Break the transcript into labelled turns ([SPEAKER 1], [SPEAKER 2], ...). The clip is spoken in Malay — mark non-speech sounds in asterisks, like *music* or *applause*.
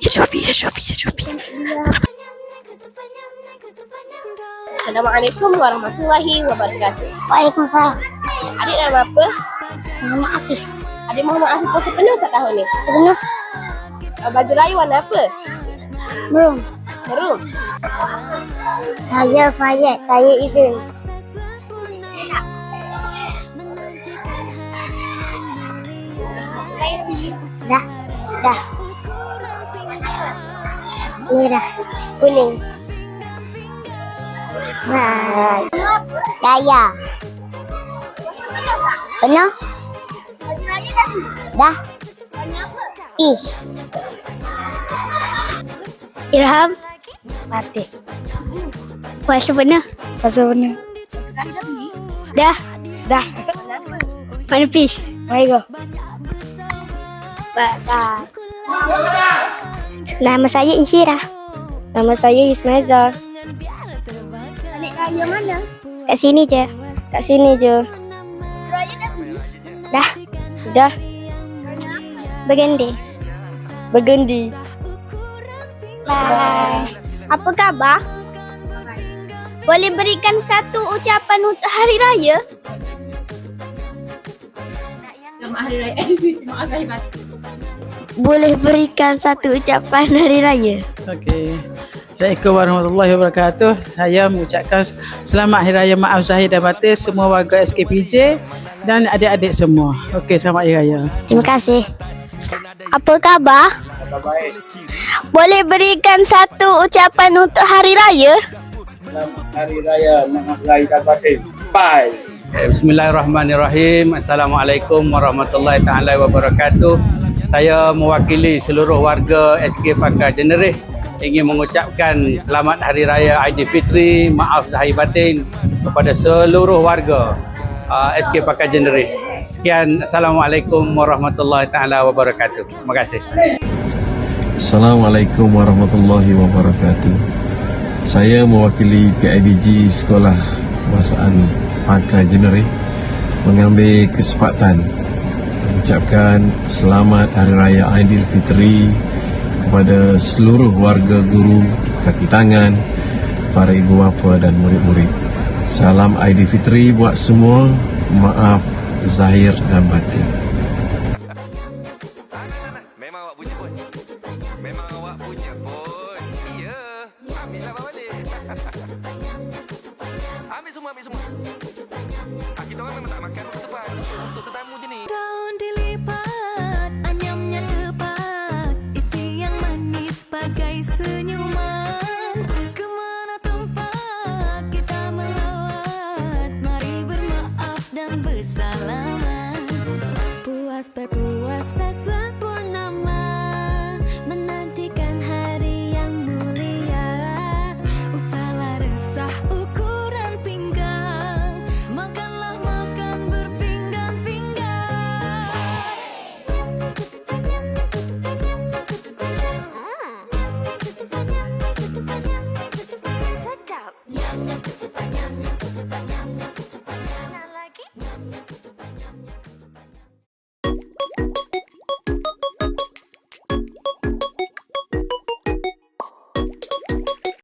[SPEAKER 1] Syafi, ya Syafi.
[SPEAKER 2] Assalamualaikum warahmatullahi wabarakatuh.
[SPEAKER 3] Waalaikumsalam.
[SPEAKER 2] Adik nama apa?
[SPEAKER 3] Nama Hafiz.
[SPEAKER 2] Adik Muhammad Afif puasa penuh tak tahun ni?
[SPEAKER 3] Sebenar
[SPEAKER 2] Uh, Baju raya warna apa?
[SPEAKER 3] belum.
[SPEAKER 2] Maroon.
[SPEAKER 3] Saya Fayyad. Saya Izin. Dah. Dah. Merah. Kuning. Nah. Daya. Penuh? Dah. Peace.
[SPEAKER 4] Irham. Batik. Puasa benar? Puasa benar. Dah. Dah. Mana fish? Mari go.
[SPEAKER 1] Nama saya Insyirah.
[SPEAKER 4] Nama
[SPEAKER 5] saya
[SPEAKER 4] Ismaiza.
[SPEAKER 2] Adik raya mana?
[SPEAKER 1] Kat sini je.
[SPEAKER 5] Kat sini je. Raya dah beli.
[SPEAKER 1] Dah.
[SPEAKER 5] Dah.
[SPEAKER 1] Bergendi.
[SPEAKER 5] Bergendi.
[SPEAKER 6] Bye.
[SPEAKER 5] Apa khabar? Boleh berikan satu ucapan untuk hari raya?
[SPEAKER 7] Selamat hari raya. *laughs* Maaf lahir batin.
[SPEAKER 4] Boleh berikan satu ucapan hari raya?
[SPEAKER 8] Okey. Assalamualaikum warahmatullahi wabarakatuh. Saya mengucapkan selamat Hari Raya Maaf Zahir dan Batin semua warga SKPJ dan adik-adik semua. Okey, selamat Hari Raya.
[SPEAKER 1] Terima kasih.
[SPEAKER 5] Apa khabar? Boleh berikan satu ucapan untuk hari raya?
[SPEAKER 9] Selamat Hari Raya Maaf Lahir dan Batin. Bye.
[SPEAKER 10] Bismillahirrahmanirrahim. Assalamualaikum warahmatullahi taala wabarakatuh. Saya mewakili seluruh warga SK Pakar Jenerih ingin mengucapkan selamat hari raya Aidilfitri, maaf zahir batin kepada seluruh warga uh, SK Pakar Jenerih. Sekian Assalamualaikum warahmatullahi taala wabarakatuh. Terima kasih.
[SPEAKER 11] Assalamualaikum warahmatullahi wabarakatuh. Saya mewakili PIBG Sekolah Bahasaan Pakai Jenerih mengambil kesempatan mengucapkan selamat Hari Raya Aidilfitri kepada seluruh warga guru, kaki tangan, para ibu bapa dan murid-murid. Salam Aidilfitri buat semua. Maaf zahir dan batin. Pun. Pun. *laughs* Ambil semua, ambil semua. Kita orang memang tak makan depan. Untuk
[SPEAKER 6] berpuasa sempurna menantikan hari yang mulia. Usahlah resah ukuran pinggang makanlah makan berpinggan-pinggan sedap. nyam nyam kutupan nyam nyam kutupan nyam